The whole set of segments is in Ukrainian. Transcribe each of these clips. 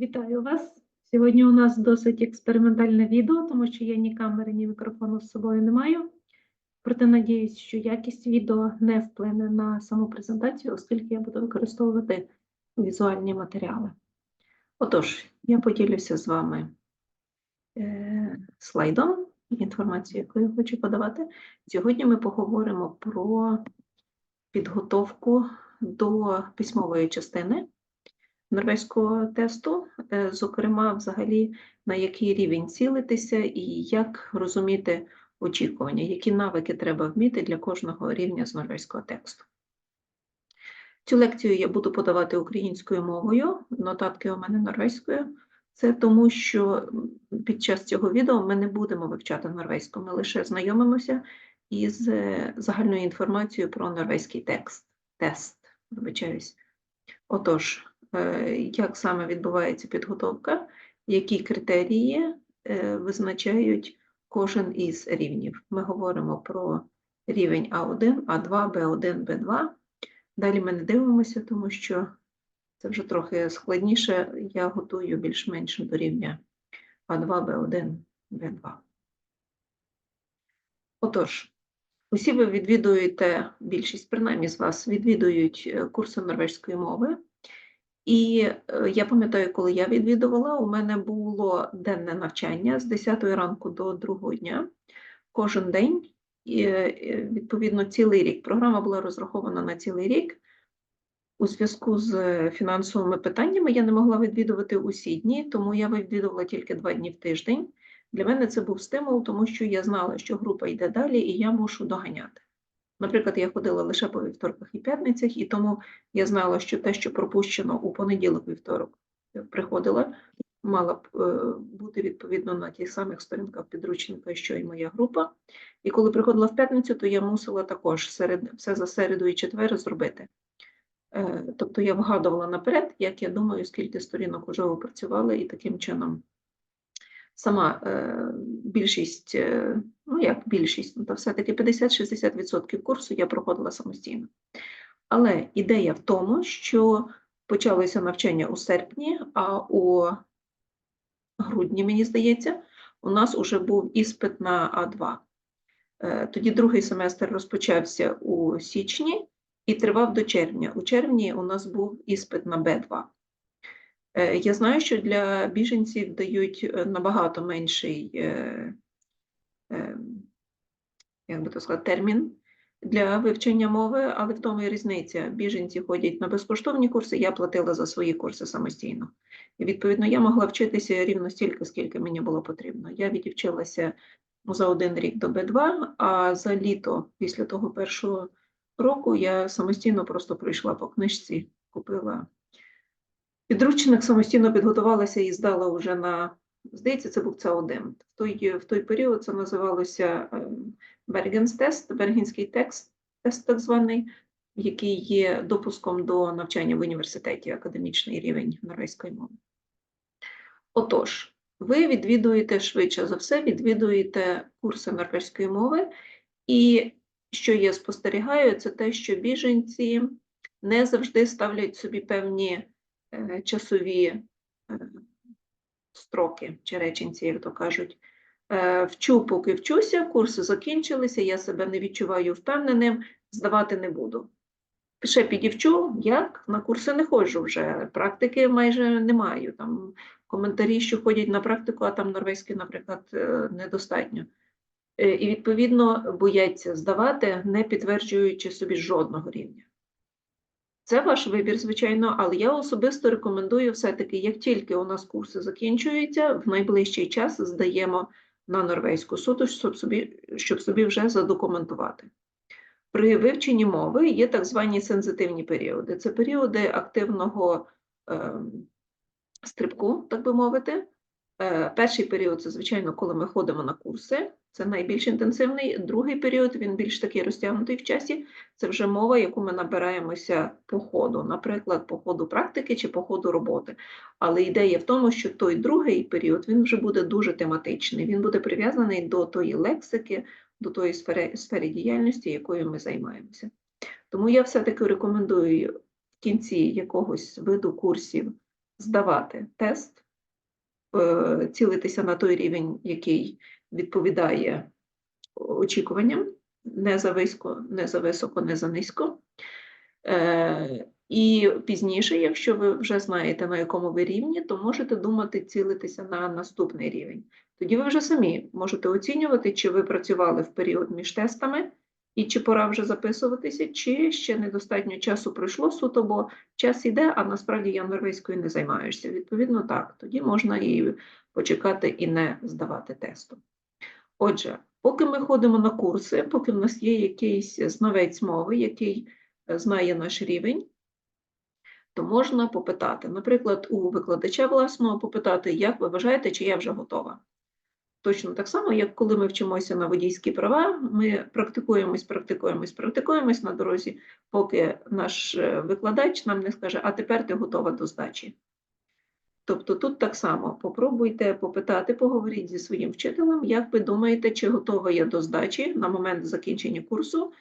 Вітаю вас. Сьогодні у нас досить експериментальне відео, тому що я ні камери, ні мікрофону з собою не маю. Проте надіюсь, що якість відео не вплине на саму презентацію, оскільки я буду використовувати візуальні матеріали. Отож, я поділюся з вами е, слайдом, інформацією, яку я хочу подавати. Сьогодні ми поговоримо про підготовку до письмової частини норвезького тесту, е, зокрема, взагалі, на який рівень цілитися і як розуміти очікування, які навики треба вміти для кожного рівня з норвезького тексту. Цю лекцію я буду подавати українською мовою, нотатки у мене норвезькою. Це тому, що під час цього відео ми не будемо вивчати норвезьку, ми лише знайомимося із е, загальною інформацією про норвезький текст, тест. Вибачаюсь. Отож, як саме відбувається підготовка, які критерії е, визначають кожен із рівнів. Ми говоримо про рівень А1, А2, Б1, Б2. Далі ми не дивимося, тому що це вже трохи складніше. Я готую більш-менш до рівня А2, Б1, Б2. Отож, усі ви відвідуєте, більшість принаймні з вас відвідують е, курси норвезької мови. І е, я пам'ятаю, коли я відвідувала, у мене було денне навчання з 10 ранку до 2 дня кожен день. І, е, відповідно, цілий рік. Програма була розрахована на цілий рік. У зв'язку з фінансовими питаннями я не могла відвідувати усі дні, тому я відвідувала тільки два дні в тиждень. Для мене це був стимул, тому що я знала, що група йде далі, і я мушу доганяти. Наприклад, я ходила лише по вівторках і п'ятницях, і тому я знала, що те, що пропущено у понеділок вівторок приходила, мала б е, бути відповідно на тих самих сторінках підручника, що і моя група. І коли приходила в п'ятницю, то я мусила також серед, все за середу і четвер зробити. Е, Тобто я вгадувала наперед, як я думаю, скільки сторінок вже опрацювали, і таким чином сама е, більшість, е, ну як більшість, ну то все-таки 50-60% курсу я проходила самостійно. Але ідея в тому, що почалося навчання у серпні, а у грудні, мені здається, у нас вже був іспит на А2. Е, Тоді другий семестр розпочався у січні і тривав до червня. У червні у нас був іспит на Б2. Е, Я знаю, що для біженців дають е, набагато менший, е, як би то сказати, термін для вивчення мови, але в тому і різниця. Біженці ходять на безкоштовні курси, я платила за свої курси самостійно. І відповідно я могла вчитися рівно стільки, скільки мені було потрібно. Я відівчилася за один рік до Б2, а за літо після того першого року я самостійно просто пройшла по книжці, купила. Підручник самостійно підготувалася і здала вже на, здається, це був ЦА1. В той, в той період це називалося Бергенс тест, Бергенський текст, тест так званий, який є допуском до навчання в університеті, академічний рівень норвезької мови. Отож, ви відвідуєте швидше за все, відвідуєте курси норвезької мови, і що я спостерігаю, це те, що біженці не завжди ставлять собі певні часові е, строки чи реченці, як то кажуть. Е, Вчу, поки вчуся, курси закінчилися, я себе не відчуваю впевненим, здавати не буду. Ще підівчу, як на курси не ходжу вже, практики майже не маю. Там коментарі, що ходять на практику, а там норвезький, наприклад, е, недостатньо. Е, І відповідно бояться здавати, не підтверджуючи собі жодного рівня. Це ваш вибір, звичайно, але я особисто рекомендую все-таки, як тільки у нас курси закінчуються, в найближчий час здаємо на норвезьку суду, щоб собі, щоб собі вже задокументувати. При вивченні мови є так звані сензитивні періоди. Це періоди активного е, стрибку, так би мовити. Е, перший період це, звичайно, коли ми ходимо на курси, це найбільш інтенсивний. Другий період він більш такий розтягнутий в часі. Це вже мова, яку ми набираємося по ходу, наприклад, по ходу практики чи по ходу роботи. Але ідея в тому, що той другий період він вже буде дуже тематичний, він буде прив'язаний до тої лексики, до тої сфери, сфери діяльності, якою ми займаємося. Тому я все-таки рекомендую в кінці якогось виду курсів здавати тест, цілитися на той рівень, який відповідає очікуванням, не за високо, не за високо, не за низько. Е, І пізніше, якщо ви вже знаєте, на якому ви рівні, то можете думати цілитися на наступний рівень. Тоді ви вже самі можете оцінювати, чи ви працювали в період між тестами, і чи пора вже записуватися, чи ще недостатньо часу пройшло суто, бо час іде, а насправді я норвезькою не займаюся. Відповідно, так, тоді можна і почекати і не здавати тесту. Отже, поки ми ходимо на курси, поки в нас є якийсь знавець мови, який е, знає наш рівень, то можна попитати. Наприклад, у викладача власного попитати, як ви вважаєте, чи я вже готова. Точно так само, як коли ми вчимося на водійські права, ми практикуємось, практикуємось, практикуємось на дорозі, поки наш е, викладач нам не скаже, а тепер ти готова до здачі. Тобто тут так само попробуйте попитати, поговоріть зі своїм вчителем, як ви думаєте, чи готова я до здачі на момент закінчення курсу,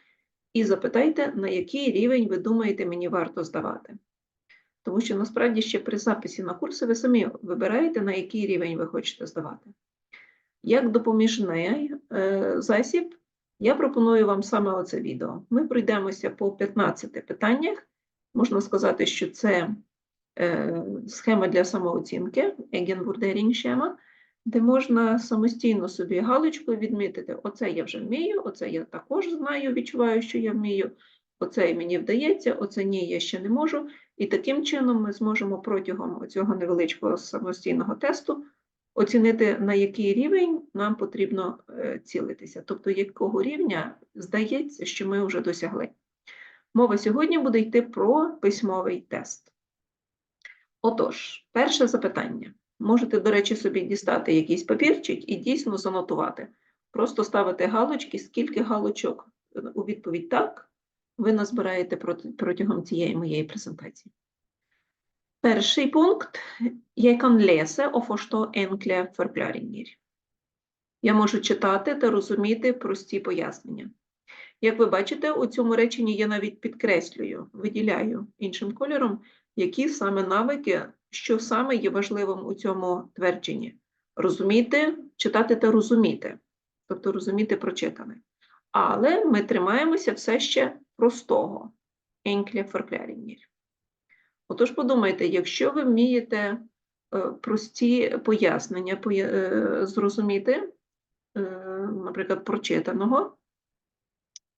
і запитайте, на який рівень ви думаєте, мені варто здавати. Тому що насправді ще при записі на курси ви самі вибираєте, на який рівень ви хочете здавати. Як допоміжний е, засіб, я пропоную вам саме оце відео. Ми пройдемося по 15 питаннях. Можна сказати, що це е, схема для самооцінки, Егенвурдерінг схема, де можна самостійно собі галочкою відмітити: оце я вже вмію, оце я також знаю, відчуваю, що я вмію, оце мені вдається, оце ні, я ще не можу. І таким чином ми зможемо протягом цього невеличкого самостійного тесту оцінити, на який рівень нам потрібно е, цілитися, тобто якого рівня здається, що ми вже досягли. Мова сьогодні буде йти про письмовий тест. Отож, перше запитання. Можете, до речі, собі дістати якийсь папірчик і дійсно занотувати. Просто ставити галочки, скільки галочок е, у відповідь так, ви назбираєте протягом цієї моєї презентації. Перший пункт. Jeg kan lese og forstå enkle forklaringer. Я можу читати та розуміти прості пояснення. Як ви бачите, у цьому реченні я навіть підкреслюю, виділяю іншим кольором, які саме навики, що саме є важливим у цьому твердженні. Розуміти, читати та розуміти, тобто розуміти прочитане. Але ми тримаємося все ще простого. Enkle forklaringer. Отож, подумайте, якщо ви вмієте е, прості пояснення е, зрозуміти, е, наприклад, прочитаного,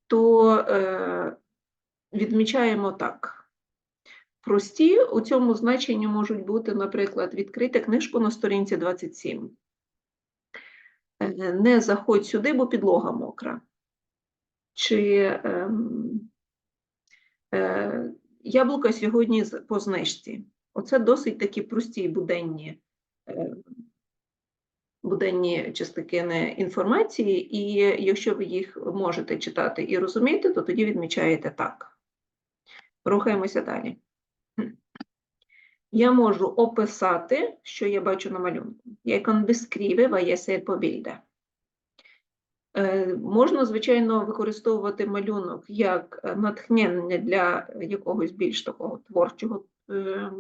то відмічаємо так. Прості у цьому значенні можуть бути, наприклад, відкрити книжку на сторінці 27. Е, Не заходь сюди, бо підлога мокра. Чи ем, яблука сьогодні по знижці. Оце досить такі прості буденні, е, буденні частини інформації, і якщо ви їх можете читати і розуміти, то тоді відмічаєте так. Рухаємося далі. Я можу описати, що я бачу на малюнку. Kan beskrive hva jeg ser på bildet. Е, Можна, звичайно, використовувати малюнок як е, натхнення для якогось більш такого творчого е,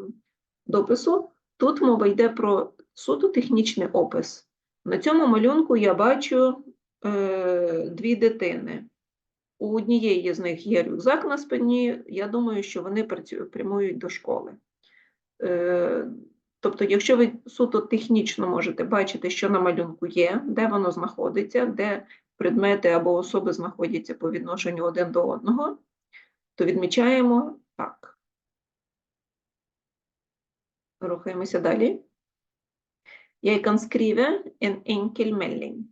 допису. Тут мова йде про суто технічний опис. На цьому малюнку я бачу дві дитини. У однієї з них є рюкзак на спині. Я думаю, що вони прямують до школи. Тобто, якщо ви суто технічно можете бачити, що на малюнку є, де воно знаходиться, де предмети або особи знаходяться по відношенню один до одного, то відмічаємо так. Рухаємося далі. Kan skrive en enkel.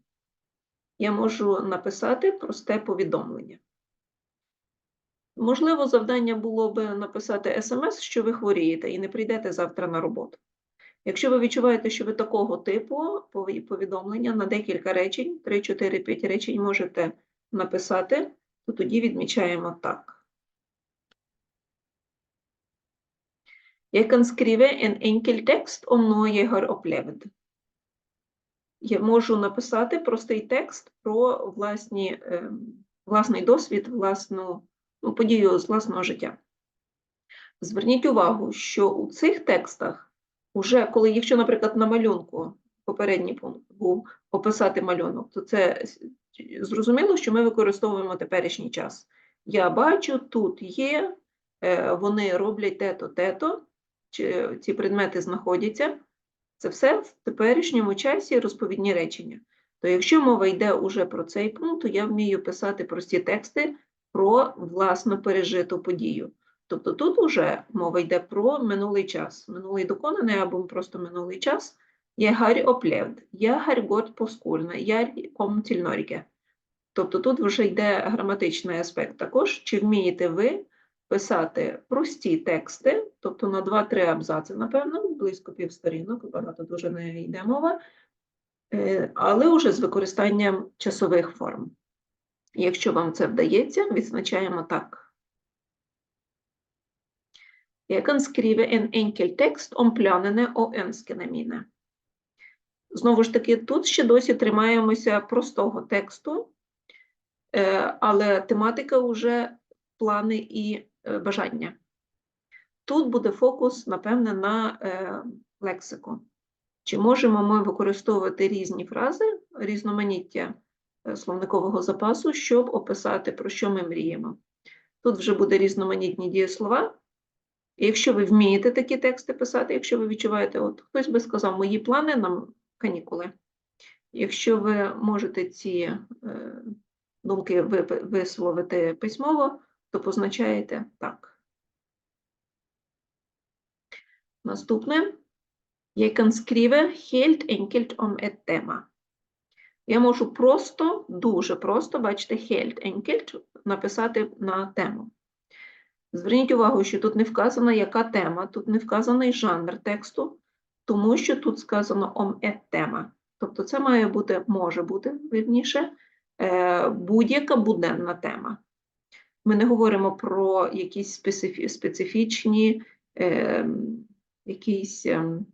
Я можу написати просте повідомлення. Можливо, завдання було би написати смс, що ви хворієте і не прийдете завтра на роботу. Якщо ви відчуваєте, що ви такого типу повідомлення на декілька речень, 3, 4, 5 речень можете написати, то тоді відмічаємо так. Jeg kan skrive en enkel tekst om noe. Я можу написати простий текст про власні, ем, власний досвід, власну ну, подію з власного життя. Зверніть увагу, що у цих текстах Уже коли, якщо, наприклад, на малюнку попередній пункт був описати малюнок, то це зрозуміло, що ми використовуємо теперішній час. Я бачу, тут є, е, вони роблять те-то, те-то, ці предмети знаходяться. Це все в теперішньому часі розповідні речення. То якщо мова йде уже про цей пункт, то я вмію писати прості тексти про власно пережиту подію. Тобто тут уже мова йде про минулий час. Минулий доконаний або просто минулий час. Я har opplevd, я gått på skolen, jag kom. Тобто тут вже йде граматичний аспект також. Чи вмієте ви писати прості тексти, тобто на 2-3 абзаци, напевно, близько півсторінок, багато дуже не йде мова, е, але вже з використанням часових форм. Якщо вам це вдається, відзначаємо так. Jeg kan skrive en enkel tekst om planene og ønskene mine. Знову ж таки, тут ще досі тримаємося простого тексту, е, але тематика вже плани і е, бажання. Тут буде фокус, напевне, на е, лексику. Чи можемо ми використовувати різні фрази, різноманіття словникового запасу, щоб описати, про що ми мріємо? Тут вже буде різноманітні дієслова. І якщо ви вмієте такі тексти писати, якщо ви відчуваєте, от хтось би сказав, мої плани на канікули. Якщо ви можете ці е, думки висловити письмово, то позначаєте так. Наступне. Jeg kan skrive helt enkelt om et tema. Я можу просто, дуже просто, бачите, helt enkelt написати на тему. Зверніть увагу, що тут не вказано, яка тема, тут не вказаний жанр тексту, тому що тут сказано om et тема. Тобто це має бути, може бути, вірніше, е, будь-яка буденна тема. Ми не говоримо про якісь специфі- специфічні, е, якісь ем,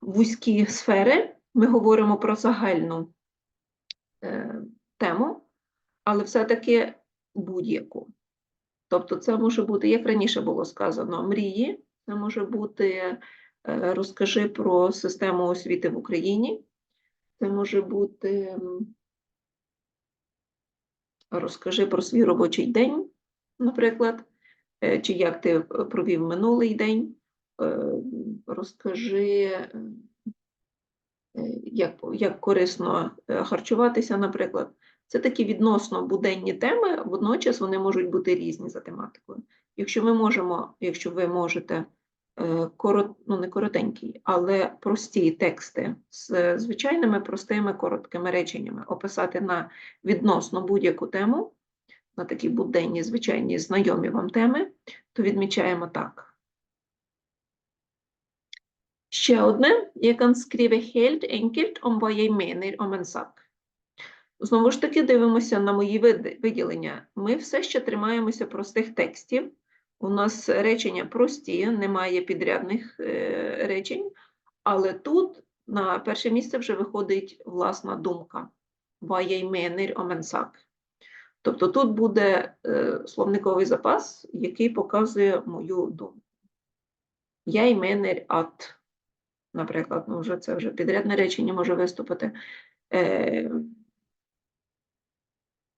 вузькі сфери. Ми говоримо про загальну е, тему, але все-таки будь-яку. Тобто це може бути, як раніше було сказано, мрії, це може бути е, розкажи про систему освіти в Україні, це може бути розкажи про свій робочий день, наприклад, е, чи як ти провів минулий день, е, розкажи, як, як корисно харчуватися, наприклад. Це такі відносно буденні теми, водночас вони можуть бути різні за тематикою. Якщо ми можемо, якщо ви можете е, корот, ну не коротенькі, але прості тексти з звичайними простими короткими реченнями описати на відносно будь-яку тему, на такі буденні, звичайні, знайомі вам теми, то відмічаємо так. Ще одне, jeg kan skrive helt enkelt om hva jeg mener om en sak. Знову ж таки, дивимося на мої виділення. Ми все ще тримаємося простих текстів. У нас речення прості, немає підрядних е, речень, але тут на перше місце вже виходить власна думка. En sak. Тобто тут буде е, словниковий запас, який показує мою думку. Mener at, наприклад, ну це вже підрядне речення може виступити.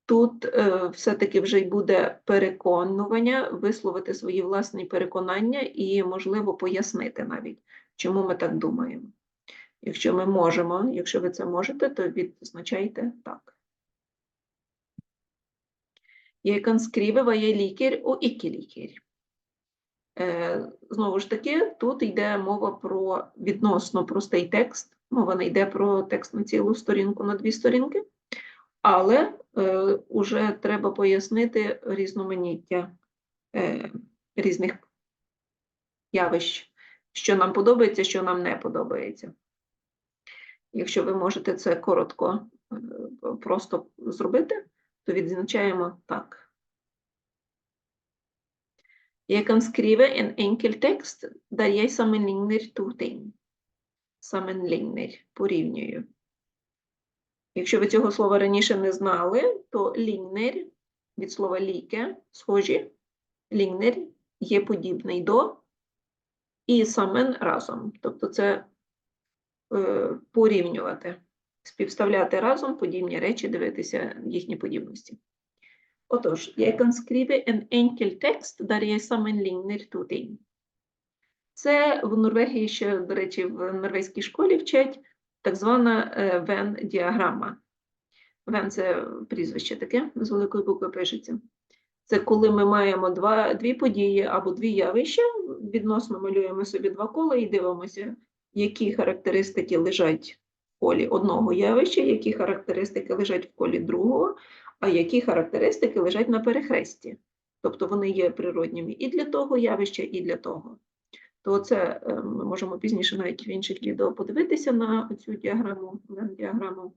Тут е, все-таки вже й буде переконування, висловити свої власні переконання і, можливо, пояснити навіть, чому ми так думаємо. Якщо ми можемо, якщо ви це можете, то відзначайте так. Kan skrive hva jeg liker og. Е, Знову ж таки, тут йде мова про відносно простий текст. Мова не йде про текст на цілу сторінку, на дві сторінки. Але е, уже треба пояснити різноманіття е, різних явищ, що нам подобається, що нам не подобається. Якщо ви можете це коротко е, просто зробити, то відзначаємо так. Jeg kan skrive en enkel tekst der jeg sammenligner to ting. Sammenligner, порівнюю. Якщо ви цього слова раніше не знали, то ліннер від слова ліке, схожі, ліннер є подібний до і самен разом. Тобто це е, порівнювати, співставляти разом подібні речі, дивитися їхні подібності. Отож, jeg kan skrive en enkel tekst der jeg sammenligner to ting. Це в Норвегії ще, до речі, в норвезькій школі вчать так звана Вен-діаграма. Вен це прізвище таке, з великої букви пишеться. Це коли ми маємо два, дві події або дві явища, відносно малюємо собі два кола і дивимося, які характеристики лежать в колі одного явища, які характеристики лежать в колі другого, а які характеристики лежать на перехресті. Тобто вони є природніми і для того явища, і для того. То це е, ми можемо пізніше навіть в інших відео подивитися на цю діаграму, діаграму.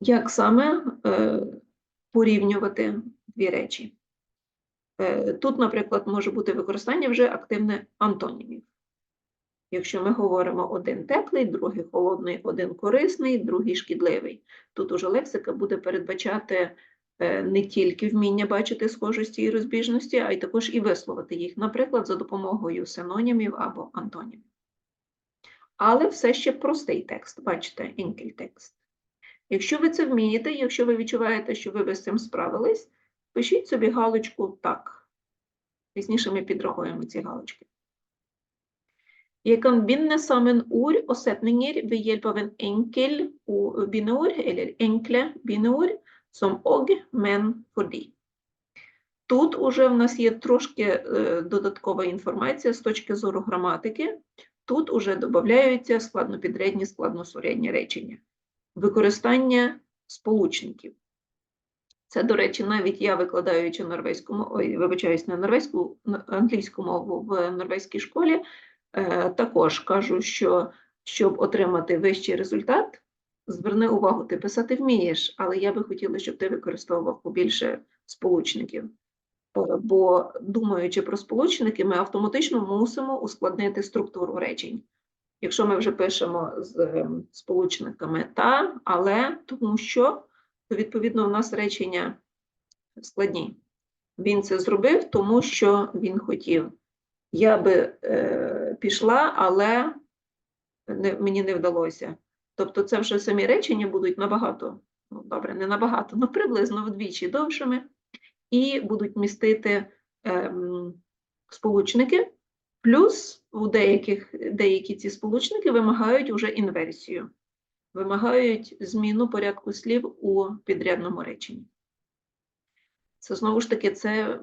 Як саме е, порівнювати дві речі? Е, Тут, наприклад, може бути використання вже активне антонімів. Якщо ми говоримо один теплий, другий холодний, один корисний, другий шкідливий. Тут уже лексика буде передбачати не тільки вміння бачити схожості і розбіжності, а й також і висловити їх, наприклад, за допомогою синонімів або антонімів. Але все ще простий текст, бачите, текст. Якщо ви це вмієте, якщо ви відчуваєте, що ви з цим справились, пишіть собі галочку так. Пізніше ми підрахуємо ці галочки. Jeg kan binde sammen ord og setninger ved hjelp av en enkel bindeord, eller som og, men, fordi. Тут уже в нас є трошки е, додаткова інформація з точки зору граматики. Тут уже додаються складнопідрядні, складносурядні речення. Використання сполучників. Це, до речі, навіть я викладаючи норвезьку ой, вибачаюсь, не норвезьку, англійську мову в норвезькій школі, е, також кажу, що щоб отримати вищий результат, зверни увагу, ти писати вмієш, але я би хотіла, щоб ти використовував побільше сполучників. Е, Бо думаючи про сполучники, ми автоматично мусимо ускладнити структуру речень. Якщо ми вже пишемо з ем, сполучниками та, але, тому що, то відповідно у нас речення складні. Він це зробив, тому що він хотів. Я би е, пішла, але не, мені не вдалося. Тобто це вже самі речення будуть набагато, ну добре, не набагато, ну приблизно вдвічі довшими, і будуть містити ем, сполучники, плюс у деяких, деякі ці сполучники вимагають уже інверсію, вимагають зміну порядку слів у підрядному реченні. Це знову ж таки, це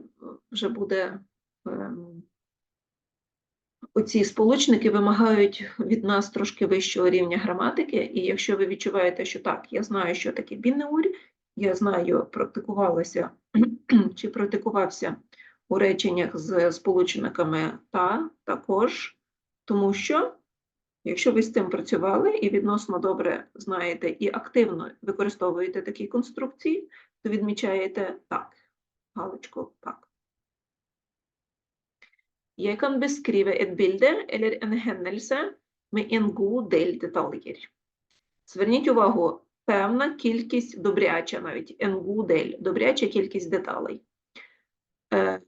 вже буде. ем, Оці сполучники вимагають від нас трошки вищого рівня граматики, і якщо ви відчуваєте, що так, я знаю, що таке бінеурь, я знаю, практикувалася чи практикувався у реченнях з сполучниками та також, тому що якщо ви з цим працювали і відносно добре знаєте і активно використовуєте такі конструкції, то відмічаєте так, галочку так. Jeg kan beskrive et bilde eller en hendelse med en god del detaljer. Зверніть увагу, певна кількість добряча навіть, en god del, добряча кількість деталей. Е,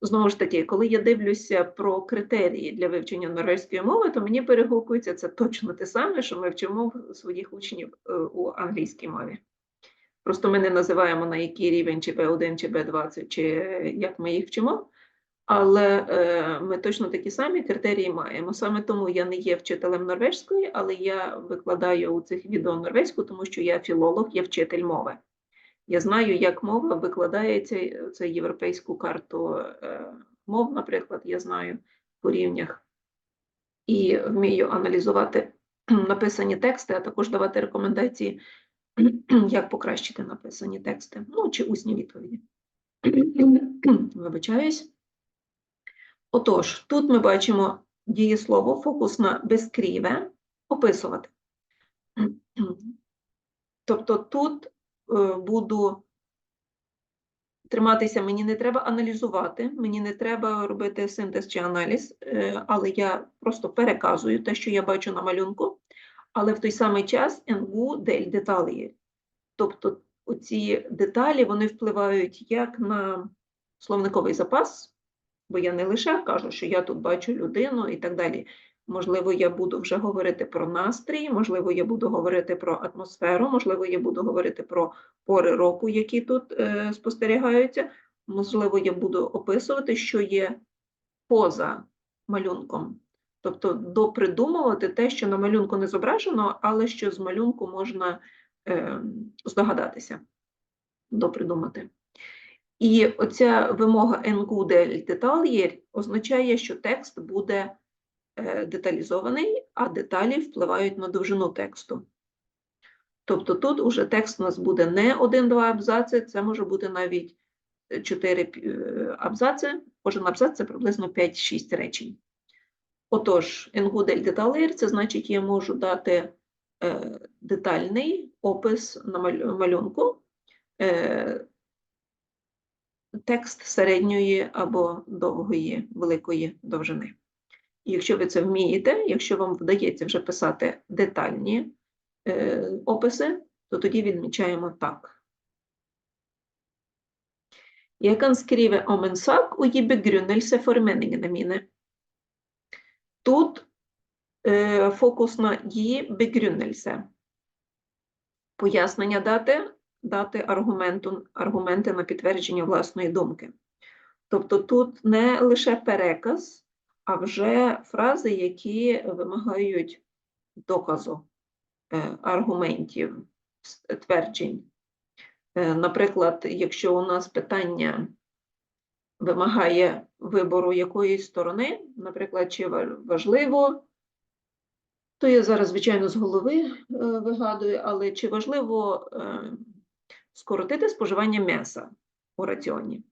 Знову ж таки, коли я дивлюся про критерії для вивчення норвезької мови, то мені перегукується це точно те саме, що ми вчимо своїх учнів е, у англійській мові. Просто ми не називаємо на який рівень, чи B1, чи B20, чи як ми їх вчимо, але е, ми точно такі самі критерії маємо. Саме тому я не є вчителем норвежської, але я викладаю у цих відео норвезьку, тому що я філолог, я вчитель мови. Я знаю, як мова викладається, це європейську карту е, мов, наприклад, я знаю по рівнях і вмію аналізувати написані тексти, а також давати рекомендації, як покращити написані тексти, ну чи усні відповіді. Вибачаюсь. Отож, тут ми бачимо дієслово фокус на безкріве описувати. Тобто тут е, буду триматися, мені не треба аналізувати, мені не треба робити синтез чи аналіз, е, але я просто переказую те, що я бачу на малюнку, але в той самий час енгу дель деталі. Тобто оці деталі вони впливають як на словниковий запас, Бо я не лише кажу, що я тут бачу людину і так далі. Можливо, я буду вже говорити про настрій, можливо, я буду говорити про атмосферу, можливо, я буду говорити про пори року, які тут е, спостерігаються. Можливо, я буду описувати, що є поза малюнком. Тобто допридумувати те, що на малюнку не зображено, але що з малюнку можна е, здогадатися, допридумати. І оця вимога encode детальєр означає, що текст буде е, деталізований, а деталі впливають на довжину тексту. Тобто тут уже текст у нас буде не один-два абзаци, це може бути навіть 4 абзаци. Кожен абзац це приблизно 5-6 речень. Отож, encode деталєр це значить, я можу дати е, детальний опис на малюнку. Текст середньої або довгої, великої довжини. І якщо ви це вмієте, якщо вам вдається вже писати детальні е, описи, то тоді відмічаємо так. Jeg kan skrive om en sak og gi. Тут е, фокус на «gi begrunnelse». Пояснення дати, дати аргументу, аргументи на підтвердження власної думки. Тобто тут не лише переказ, а вже фрази, які вимагають доказу е, аргументів, тверджень. Е, Наприклад, якщо у нас питання вимагає вибору якоїсь сторони, наприклад, чи важливо, то я зараз, звичайно, з голови е, вигадую, але чи важливо скоротити споживання м'яса у раціоні?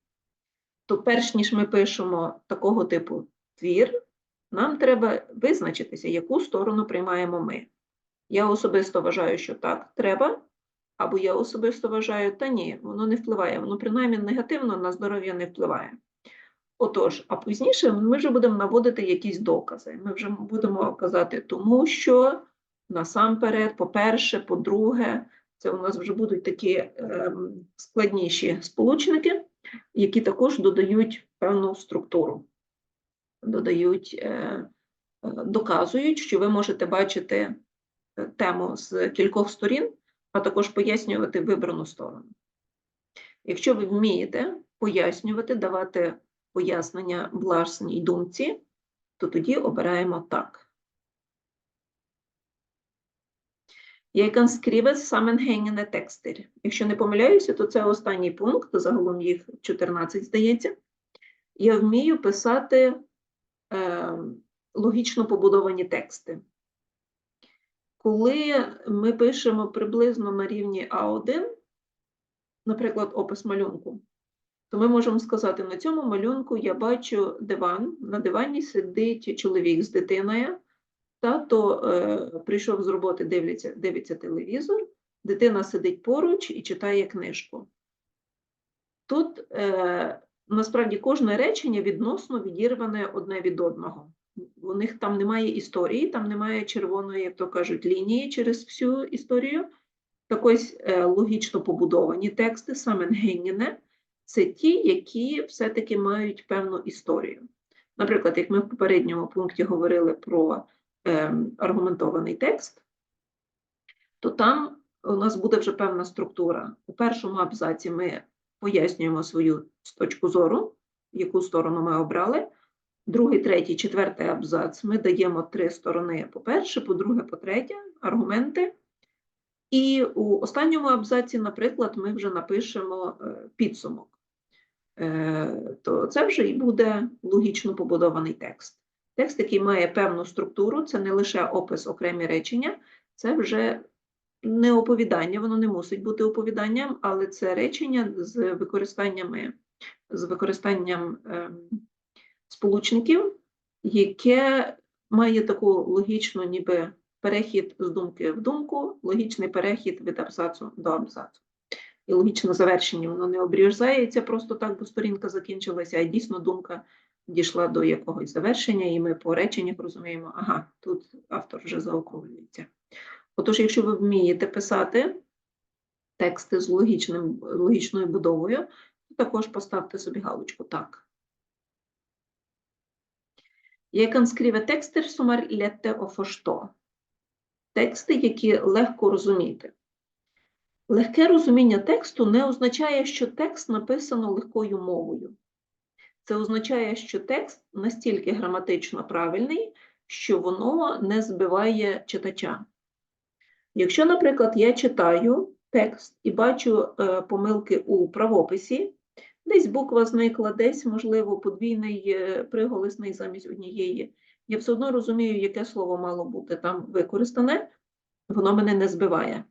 То перш ніж ми пишемо такого типу твір, нам треба визначитися, яку сторону приймаємо ми. Я особисто вважаю, що так треба, або я особисто вважаю, та ні, воно не впливає, воно принаймні негативно на здоров'я не впливає. Отож, а пізніше ми вже будемо наводити якісь докази. Ми вже будемо казати, тому що насамперед, по-перше, по-друге, це у нас вже будуть такі ем, складніші сполучники, які також додають певну структуру, додають, е, е, доказують, що ви можете бачити е, тему з кількох сторін, а також пояснювати вибрану сторону. Якщо ви вмієте пояснювати, давати пояснення власній думці, то тоді обираємо так. Kan skrive sammenhengende tekster. Якщо не помиляюся, то це останній пункт, загалом їх 14, здається. Я вмію писати е, логічно побудовані тексти. Коли ми пишемо приблизно на рівні А1, наприклад, опис малюнку, то ми можемо сказати, на цьому малюнку я бачу диван, на дивані сидить чоловік з дитиною, тато е, прийшов з роботи, дивиться, дивиться телевізор, дитина сидить поруч і читає книжку. Тут е, насправді кожне речення відносно відірване одне від одного. У них там немає історії, там немає червоної, як то кажуть, лінії через всю історію. Так ось е, логічно побудовані тексти, саме саменгеніне, це ті, які все-таки мають певну історію. Наприклад, як ми в попередньому пункті говорили про аргументований текст, то там у нас буде вже певна структура. У першому абзаці ми пояснюємо свою точку зору, яку сторону ми обрали. Другий, третій, четвертий абзац ми даємо три сторони: по-перше, по-друге, по-третє, аргументи. І у останньому абзаці, наприклад, ми вже напишемо е, підсумок. Е, То це вже і буде логічно побудований текст. Текст, який має певну структуру, це не лише опис окремі речення, це вже не оповідання, воно не мусить бути оповіданням, але це речення з використаннями, з використанням ем, сполучників, яке має таку логічну, ніби перехід з думки в думку, логічний перехід від абзацу до абзацу. І логічне завершення воно не обрізається просто так, бо сторінка закінчилася, а дійсно думка дійшла до якогось завершення, і ми по реченнях розуміємо, ага, тут автор вже заокруглюється. Отож, якщо ви вмієте писати тексти з логічним, логічною будовою, то також поставте собі галочку так. Skrive tekster som er lette å forstå. Тексти, які легко розуміти. Легке розуміння тексту не означає, що текст написано легкою мовою. Це означає, що текст настільки граматично правильний, що воно не збиває читача. Якщо, наприклад, я читаю текст і бачу е, помилки у правописі, десь буква зникла, десь, можливо, подвійний е, приголосний замість однієї, я все одно розумію, яке слово мало бути там використане, воно мене не збиває.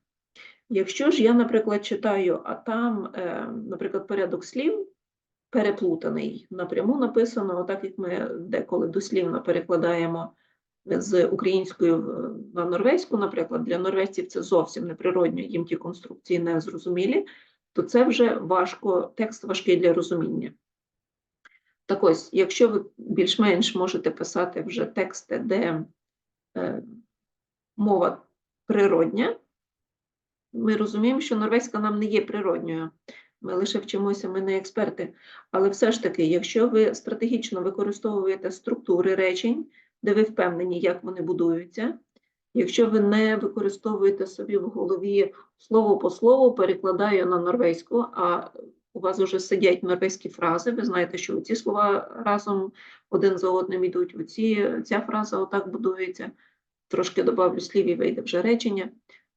Якщо ж я, наприклад, читаю, а там, е, наприклад, порядок слів переплутаний, напряму написано, так як ми деколи дослівно перекладаємо з української на норвезьку, наприклад, для норвезців це зовсім неприродньо, їм ті конструкції не зрозумілі, то це вже важко, текст важкий для розуміння. Так ось, якщо ви більш-менш можете писати вже тексти, де е, мова природня, ми розуміємо, що норвезька нам не є природньою. Ми лише вчимося, ми не експерти. Але все ж таки, якщо ви стратегічно використовуєте структури речень, де ви впевнені, як вони будуються, якщо ви не використовуєте собі в голові слово по слову, перекладаю на норвезьку, а у вас вже сидять норвезькі фрази, ви знаєте, що ці слова разом один за одним йдуть, оці, ця фраза отак будується, трошки добавлю слів і вийде вже речення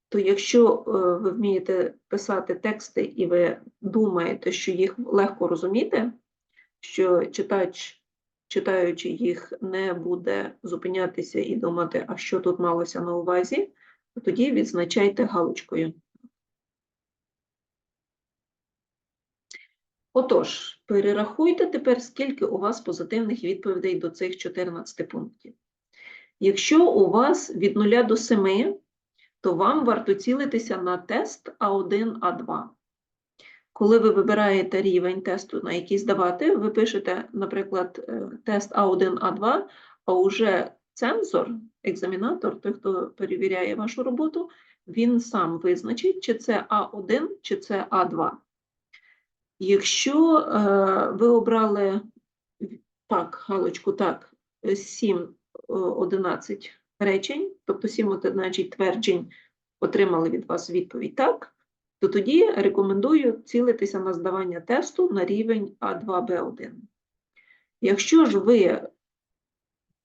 то якщо е, ви вмієте писати тексти і ви думаєте, що їх легко розуміти, що читач, читаючи їх, не буде зупинятися і думати, а що тут малося на увазі, то тоді відзначайте галочкою. Отож, перерахуйте тепер, скільки у вас позитивних відповідей до цих 14 пунктів. Якщо у вас від 0 до 7, то вам варто цілитися на тест А1, А2. Коли ви вибираєте рівень тесту, на який здавати, ви пишете, наприклад, е, тест А1, А2, а уже цензор, екзамінатор, той, хто перевіряє вашу роботу, він сам визначить, чи це А1, чи це А2. Якщо е, ви обрали так, галочку, так, 7, 11 речень, тобто 7 11 тверджень отримали від вас відповідь так, то тоді рекомендую цілитися на здавання тесту на рівень А2Б1. Якщо ж ви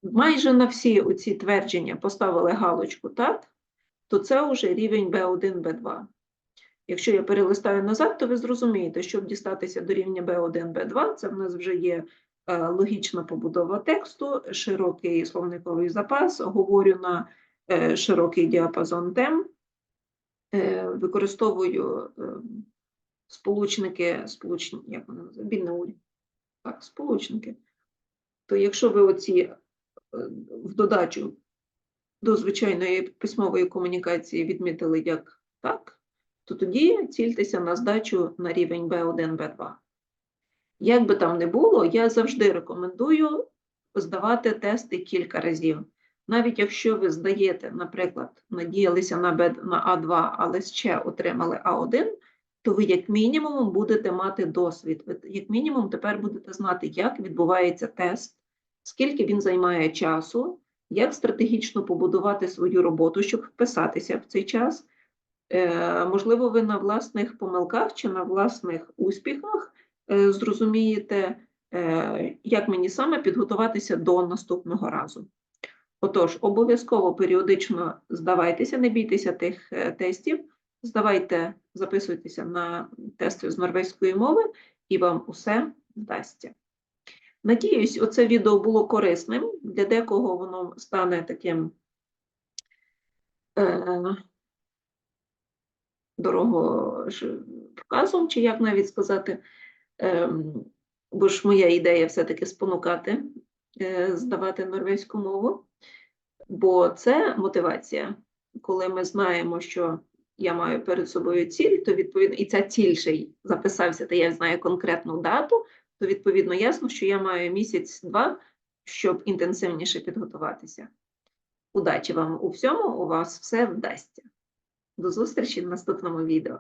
майже на всі оці твердження поставили галочку так, то це вже рівень B1, B2. Якщо я перелистаю назад, то ви зрозумієте, щоб дістатися до рівня B1, B2, це в нас вже є логічна побудова тексту, широкий словниковий запас, говорю на е, широкий діапазон тем, е, використовую е, сполучники, сполучні, як вони називають, бінеурі, так, сполучники. То якщо ви оці е, в додачу до звичайної письмової комунікації відмітили як так, то тоді цільтеся на здачу на рівень B1, B2. Як би там не було, я завжди рекомендую здавати тести кілька разів. Навіть якщо ви здаєте, наприклад, надіялися на, А2, але ще отримали А1, то ви як мінімум будете мати досвід. Ви як мінімум тепер будете знати, як відбувається тест, скільки він займає часу, як стратегічно побудувати свою роботу, щоб вписатися в цей час. Е, Можливо, ви на власних помилках чи на власних успіхах зрозумієте, е, як мені саме підготуватися до наступного разу. Отож, обов'язково періодично здавайтеся, не бійтеся тих е, тестів, здавайте, записуйтеся на тести з норвезької мови, і вам усе вдасться. Надіюсь, оце відео було корисним. Для декого воно стане таким е, дороговказом, чи як навіть сказати, бо ж моя ідея все-таки спонукати, е, здавати норвезьку мову, бо це мотивація. Коли ми знаємо, що я маю перед собою ціль, то відповідно, і ця ціль ще й записався, та я знаю конкретну дату, то відповідно ясно, що я маю місяць-два, щоб інтенсивніше підготуватися. Удачі вам у всьому, у вас все вдасться. До зустрічі в наступному відео.